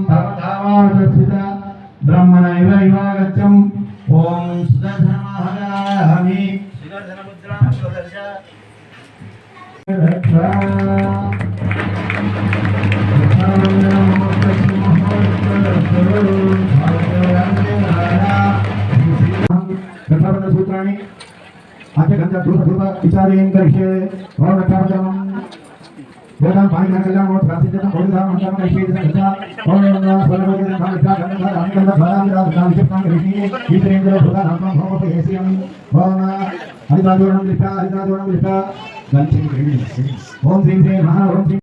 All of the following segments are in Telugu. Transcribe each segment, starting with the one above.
ధర్మధామావస్థిత బ్రహ్మణైవ ఇవాగత్యం ఓం సుదర్శనమహగామి उधर जा सूत्राणि विचारेण करिष्ये भवनकार्यम् वेदां पाणिना कल्याणो प्रासिद्धं बोधिधाम मन्त्रं करिष्ये तथा ओम नमः सर्वविधं कामिता गणधा रामकंदा भरामिरा कामिता करिष्ये ईश्वरेन्द्र भूता नामं भवति हेसियं ओम భుగా నామం భోమప ఏసియం లిఖ ఓం శ్రీ శ్రీ మహా ఓం శ్రీ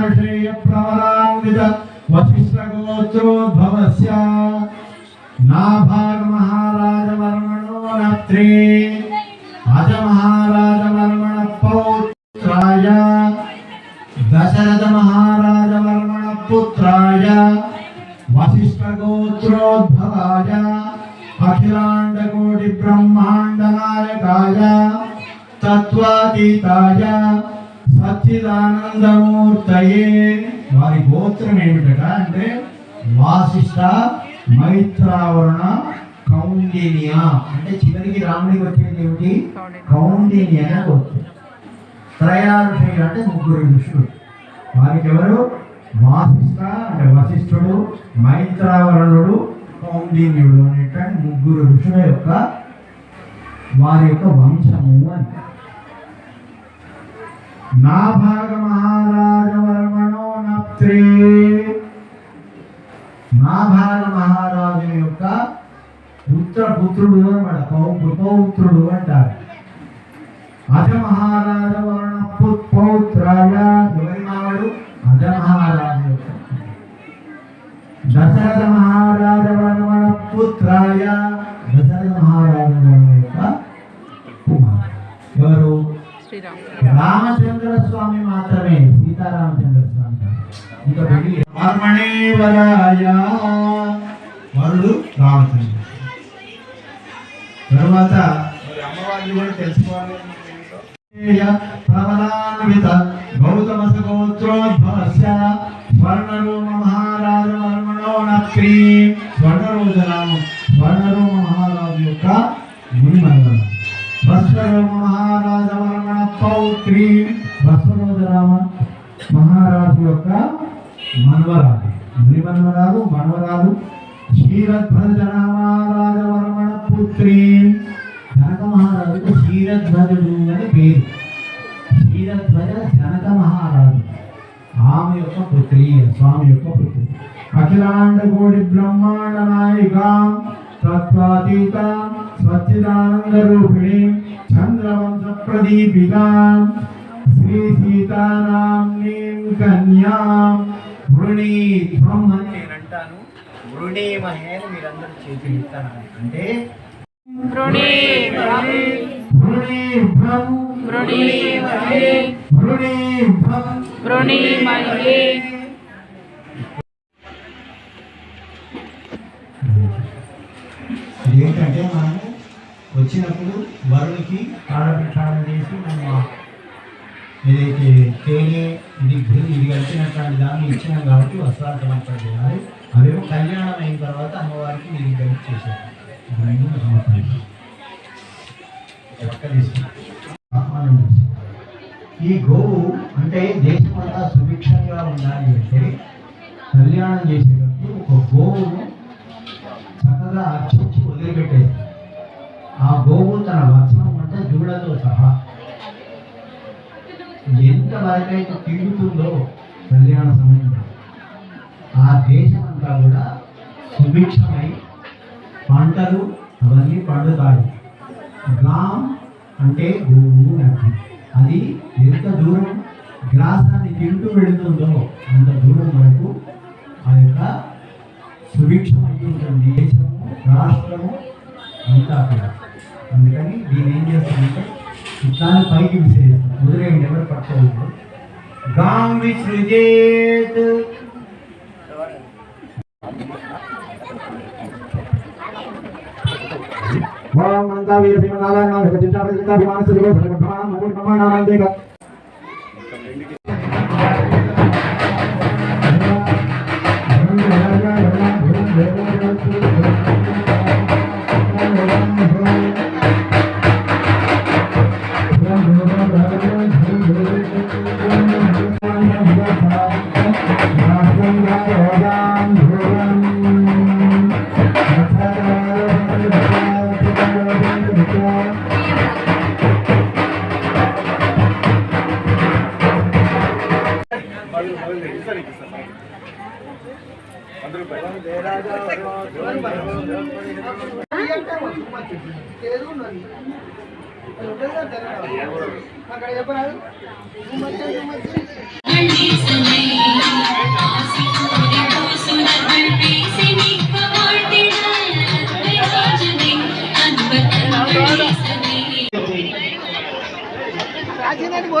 కౌండిన్యత్రయార్షేయ ప్రవరాన్విత వశిష్ఠగోత్రోద్భవస్య. నాభాగ మహారాజ వర్మణో నత్రే అజ మహారాజ వర్మణ సచ్చిదానందమూర్తయే. వారి గోత్రం ఏమిటట అంటే వాసిష్ట మైత్రావరణ కౌండిన్య. అంటే చివరికి రాముడికి వచ్చేది ఏమిటి? కౌండిన్య అనే గోత్రం. త్రయారుషులు అంటే ముగ్గురు ఋషులు. వారికి ఎవరు? వాసిష్ట అంటే వశిష్ఠుడు మైత్రావరణుడు కౌండిన్యుడు అనేటువంటి ముగ్గురు ఋషుల యొక్క వారి యొక్క వంశము అని. నాభాగ మహారాజ వర్మణో నత్రే నాభాగ మహారాజు యొక్క పుత్ర పుత్రుడు పౌ పౌత్రుడు అంటారు. అజ మహారాజ శ్రీరామ్. రామచంద్ర స్వామి మాత్రమే. సీతారామచంద్ర స్వామి ఇంకా వరుడు రామచంద్ర తర్వాత మరి అమ్మవారిని కూడా తెలుసుకోవాలి ప్రవరాన్విత గౌతమ సగోత్రోద్భవస్య స్వర్ణరూమ మహారాజ వర్మణో నక్రీ మనవరాలు మునిమన్వరాలు మనవరాలు క్షీరధ్వజ మహారాజ పుత్రి జనక మహారాజుకు క్షీరధ్వజుడు అని పేరు. క్షీరధ్వజ జనక మహారాజు ఆమె యొక్క పుత్రి స్వామి యొక్క పుత్రి. అఖిలాండ కోడి బ్రహ్మాండ నాయిక తత్వాతీత సచ్చిదానంద రూపిణి చంద్రవంశ ప్రదీపికాం. శ్రీ సీతారాం కన్యాం వృణీధ్వం అని నేను అంటాను వృణీమహే అని మీరందరూ చేతులు ఇస్తాను అంటే ఏంటంటే మనము వచ్చినప్పుడు వరుడికి కాడపిఠానం చేసి మనం ఏదైతే తేనె ఇది ఘృ ఇది కలిపినటువంటి దాన్ని ఇచ్చినాం కాబట్టి వస్త్రాలు చేయాలి అవేమో కళ్యాణం అయిన తర్వాత అమ్మవారికి ఇది కలిపి చేశారు. ఈ గోవు అంటే దేశమంతా సుభిక్షంగా ఉండాలి అంటే కళ్యాణం చేసేటప్పుడు ఒక గోవును చక్కగా అర్చించి వదిలిపెట్టేది ఆ గోవు తన వచనం అంటే దూడతో సహా ఎంత వరకైతే తిరుగుతుందో కళ్యాణ సమయంలో ఆ దేశం అంతా కూడా సుభిక్షమై పంటలు అవన్నీ పండుతాయి. గ్రామ్ అంటే గోవు అర్థం. అది ఎంత దూరం గ్రాసాన్ని తింటూ వెళుతుందో అంత దూరం వరకు ఆ యొక్క సుభిక్షమై ఉంటుంది దేశము రాష్ట్రము అంతా కూడా. అందుకని దీన్ని ఏం చేస్తామంటే ఇట్లానే పైకి குதிரை நெவர் பட்டது காம் விசృజேத் ஓம் மந்தா வீர பீமநாராயணா ஜெகதிதா பிரதிதா விமான சிறுவோ பரமபரமா Thank you. కాదు అడిగితే అడుగునే కొంచెం అంటే ఎక్కువ